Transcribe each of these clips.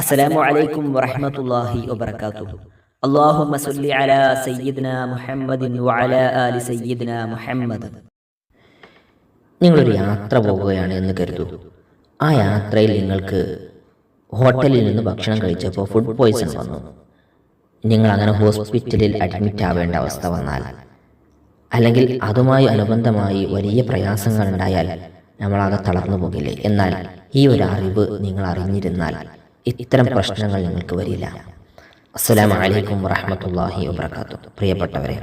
അസ്സലാമു അലൈക്കും വറഹ്മത്തുള്ളാഹി വബറകാതുഹു. അല്ലാഹുമ്മ സല്ലി അലാ സയ്യിദ്ന മുഹമ്മദിൻ വഅലാ ആലി സയ്യിദ്ന മുഹമ്മദ്. നിങ്ങളൊരു യാത്ര പോവുകയാണ് എന്ന് കരുതൂ. ആ യാത്രയിൽ നിങ്ങൾക്ക് ഹോട്ടലിൽ നിന്ന് ഭക്ഷണം കഴിച്ചപ്പോൾ ഫുഡ് പോയ്സൺ വന്നു. നിങ്ങൾ അങ്ങനെ ഹോസ്പിറ്റലിൽ അഡ്മിറ്റ് ആവേണ്ട അവസ്ഥ വന്നാൽ അല്ലെങ്കിൽ അതുമായി അനുബന്ധമായി വലിയ പ്രയാസങ്ങൾ ഉണ്ടായാൽ നമ്മളാകെ തളർന്നു പോകില്ലേ? എന്നാൽ ഈ ഒരു അറിവ് നിങ്ങൾ അറിഞ്ഞിരുന്നാൽ ഇത്തരം പ്രശ്നങ്ങൾ നിങ്ങൾക്ക് വരില്ല. അസ്സലാമു അലൈക്കും വറഹമത്തല്ലാഹി വബർക്കാത്തു പ്രിയപ്പെട്ടവരെ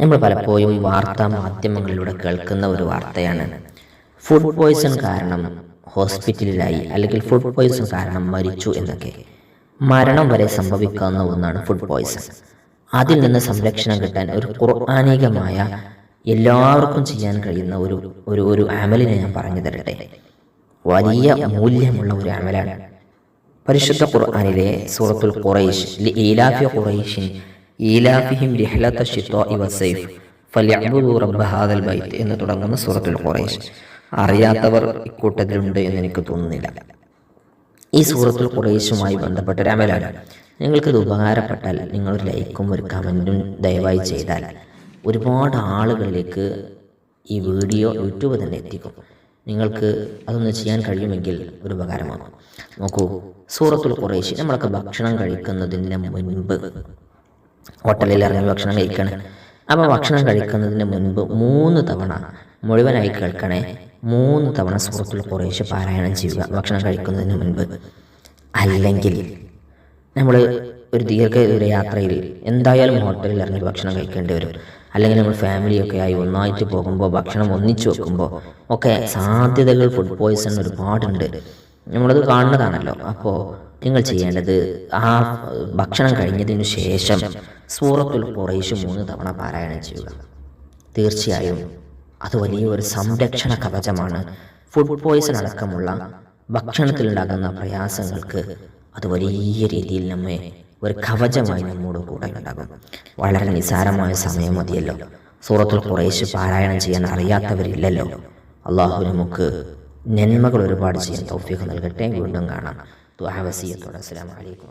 നമ്മൾ പലപ്പോഴും വാർത്താ മാധ്യമങ്ങളിലൂടെ കേൾക്കുന്ന ഒരു വാർത്തയാണ്. ഫുഡ് പോയിസൺ കാരണം ഹോസ്പിറ്റലിലായി അല്ലെങ്കിൽ ഫുഡ് പോയിസൺ കാരണം മരിച്ചു എന്നൊക്കെ. മരണം വരെ സംഭവിക്കാവുന്ന ഒന്നാണ് ഫുഡ് പോയിസൺ അതിൽ നിന്ന് സംരക്ഷണം കിട്ടാൻ ഒരു ഖുർആാനികമായ എല്ലാവർക്കും ചെയ്യാൻ കഴിയുന്ന ഒരു ഒരു ഒരു അമലിനെ ഞാൻ പറഞ്ഞു തരട്ടെ. വലിയ മൂല്യമുള്ള ഒരു അമലാണ്. പരിശുദ്ധ ഖുർആാനിലെ സൂറത്തുൽ ഖുറൈഷ് ഈലാഫി ഖുറൈഷിൻ ഈലാഫിഹിം റിഹ്ലത ഇവ സൈഫ് ഫലിഅബുദു റബ്ബ ഹാദൽ ബൈത്ത് എന്ന് തുടങ്ങുന്ന സൂറത്തുൽ ഖുറൈഷ് അറിയാത്തവർ ഇക്കൂട്ടത്തിലുണ്ട് എന്ന് എനിക്ക് തോന്നുന്നില്ല. ഈ സൂറത്തുൽ ഖുറൈഷുമായി ബന്ധപ്പെട്ട ഒരു അമലാണ്. നിങ്ങൾക്കിത് ഉപകാരപ്പെട്ടാൽ നിങ്ങൾ ഒരു ലൈക്കും ഒരു കമന്റും ദയവായി ചെയ്താൽ ഒരുപാട് ആളുകളിലേക്ക് ഈ വീഡിയോ യൂട്യൂബ് തന്നെ എത്തിക്കും. നിങ്ങൾക്ക് അതൊന്ന് ചെയ്യാൻ കഴിയുമെങ്കിൽ ഒരു ഉപകാരമാണ് നോക്കൂ സൂറത്തുൽ കുറേശ്ശി നമ്മളൊക്കെ ഭക്ഷണം കഴിക്കുന്നതിന് മുൻപ് ഹോട്ടലിൽ ഇറങ്ങി ഭക്ഷണം കഴിക്കണേ. അപ്പോൾ ഭക്ഷണം കഴിക്കുന്നതിന് മുൻപ് മൂന്ന് തവണ മുഴുവനായി കേൾക്കണേ മൂന്ന് തവണ സൂറത്തുൽ കുറേശ്ശി പാരായണം ചെയ്യുക ഭക്ഷണം കഴിക്കുന്നതിന് മുൻപ്. അല്ലെങ്കിൽ നമ്മൾ ഒരു ദീർഘദൂര യാത്രയിൽ എന്തായാലും ഹോട്ടലിൽ ഇറങ്ങി ഭക്ഷണം കഴിക്കേണ്ടി വരും. അല്ലെങ്കിൽ നമ്മൾ ഫാമിലിയൊക്കെ ആയി ഒന്നായിട്ട് പോകുമ്പോൾ ഭക്ഷണം ഒന്നിച്ചു വെക്കുമ്പോൾ ഒക്കെ സാധ്യതകൾ ഫുഡ് പോയ്സൺ ഒരുപാടുണ്ട്. നമ്മളത് കാണുന്നതാണല്ലോ. അപ്പോൾ നിങ്ങൾ ചെയ്യേണ്ടത് ആ ഭക്ഷണം കഴിഞ്ഞതിന് ശേഷം സൂറത്തുൽ കുറേശ് മൂന്ന് തവണ പാരായണം ചെയ്യുക. തീർച്ചയായും അത് വലിയൊരു സംരക്ഷണ കവചമാണ്. ഫുഡ് പോയ്സൺ അടക്കമുള്ള ഭക്ഷണത്തിലുണ്ടാകുന്ന പ്രയാസങ്ങൾക്ക് അത് വലിയ രീതിയിൽ നമ്മെ ഒരു കവചമായി നമ്മോട് കൂടെ ഉണ്ടാകും. വളരെ നിസാരമായ സമയം മതിയല്ലോ. സൂറത്തുൽ കുറേശ് പാരായണം ചെയ്യാൻ അറിയാത്തവരില്ലല്ലോ. അള്ളാഹു നമുക്ക് നന്മകൾ ഒരുപാട് ചെയ്യാൻ തൗഫീഖ് നൽകട്ടെ. വീണ്ടും കാണാം. ദുആ വസിയത്തോടെ. അസ്സലാമു അലൈക്കും